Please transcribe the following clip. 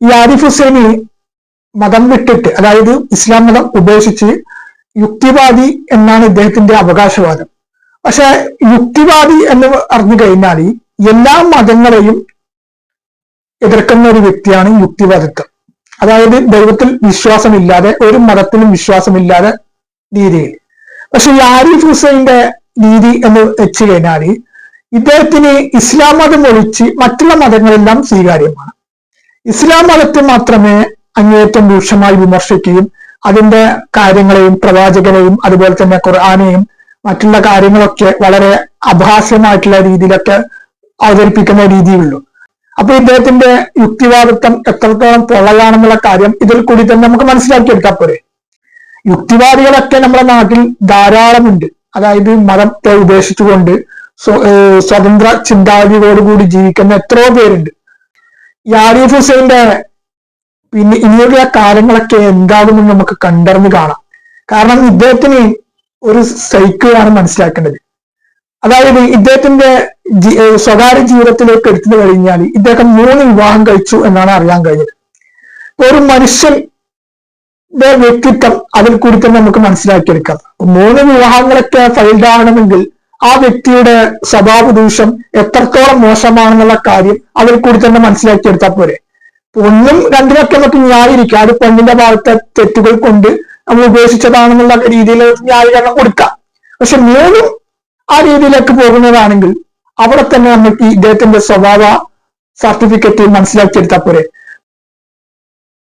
ഈ ആരിഫ് ഹുസൈനി മതം വിട്ടിട്ട് അതായത് ഇസ്ലാം മതം ഉപേക്ഷിച്ച് യുക്തിവാദി എന്നാണ് ഇദ്ദേഹത്തിന്റെ അവകാശവാദം. പക്ഷെ യുക്തിവാദി എന്ന് അറിഞ്ഞു കഴിഞ്ഞാൽ എല്ലാ മതങ്ങളെയും എതിർക്കുന്ന ഒരു വ്യക്തിയാണ് യുക്തിവാദിത്വം. അതായത് ദൈവത്തിൽ വിശ്വാസമില്ലാതെ ഒരു മതത്തിലും വിശ്വാസമില്ലാതെ രീതിയിൽ. പക്ഷെ ഈ ആരിഫ് ഹുസൈന്റെ രീതി എന്ന് വെച്ച് കഴിഞ്ഞാൽ ഇദ്ദേഹത്തിന് ഇസ്ലാം മതം ഒഴിച്ച് മറ്റുള്ള മതങ്ങളെല്ലാം സ്വീകാര്യമാണ്. ഇസ്ലാം മതത്തെ മാത്രമേ അങ്ങേയറ്റം രൂക്ഷമായി വിമർശിക്കുകയും അതിന്റെ കാര്യങ്ങളെയും പ്രവാചകനെയും അതുപോലെ തന്നെ ഖുർആാനെയും മറ്റുള്ള കാര്യങ്ങളൊക്കെ വളരെ അഭാസ്യമായിട്ടുള്ള രീതിയിലൊക്കെ അവതരിപ്പിക്കുന്ന രീതിയുള്ളൂ അപ്പൊ ഇദ്ദേഹത്തിന്റെ യുക്തിവാദിത്വം എത്രത്തോളം പൊള്ളയാണെന്നുള്ള കാര്യം ഇതിൽ കൂടി തന്നെ നമുക്ക് മനസ്സിലാക്കിയെടുക്കാൻ പോരെ. യുക്തിവാദികളൊക്കെ നമ്മുടെ നാട്ടിൽ ധാരാളമുണ്ട്. അതായത് മതത്തെ ഉപേക്ഷിച്ചുകൊണ്ട് സ്വ- സ്വതന്ത്ര ചിന്താഗതിയോടുകൂടി ജീവിക്കുന്ന എത്രയോ പേരുണ്ട്. ഈ ആരിഫ് ഹുസൈന്റെ പിന്നെ ഇനിയുള്ള കാര്യങ്ങളൊക്കെ എന്താകുമെന്ന് നമുക്ക് കണ്ടറിഞ്ഞ് കാണാം. കാരണം ഇദ്ദേഹത്തിന് ഒരു സൈക്കിളാണ് മനസ്സിലാക്കേണ്ടത്. അതായത് ഇദ്ദേഹത്തിന്റെ സ്വകാര്യ ജീവിതത്തിലേക്ക് എടുത്തു കഴിഞ്ഞാൽ ഇദ്ദേഹം മൂന്ന് വിവാഹം കഴിച്ചു എന്നാണ് അറിയാൻ കഴിഞ്ഞത്. ഒരു മനുഷ്യൻ വ്യക്തിത്വം അതിൽ കൂടി തന്നെ നമുക്ക് മനസ്സിലാക്കിയെടുക്കാം. മൂന്ന് വിവാഹങ്ങളൊക്കെ ഫൈൽഡ് ആവണമെങ്കിൽ ആ വ്യക്തിയുടെ സ്വഭാവ ദൂഷ്യം എത്രത്തോളം മോശമാണെന്നുള്ള കാര്യം അതിൽ കൂടി തന്നെ മനസ്സിലാക്കിയെടുത്താൽ പോരെ. ഒന്നും രണ്ടിനൊക്കെ നമുക്ക് ന്യായീകരിക്കാം. അത് പെണ്ണിന്റെ ഭാഗത്തെ തെറ്റുകൾ കൊണ്ട് നമ്മൾ ഉപേക്ഷിച്ചതാണെന്നുള്ള രീതിയിൽ ന്യായീകരണം കൊടുക്കാം. പക്ഷെ മൂന്നും ആ രീതിയിലേക്ക് പോകുന്നതാണെങ്കിൽ അവിടെ തന്നെ നമുക്ക് ഇദ്ദേഹത്തിന്റെ സ്വഭാവ സർട്ടിഫിക്കറ്റ് മനസ്സിലാക്കിയെടുത്താൽ പോരെ.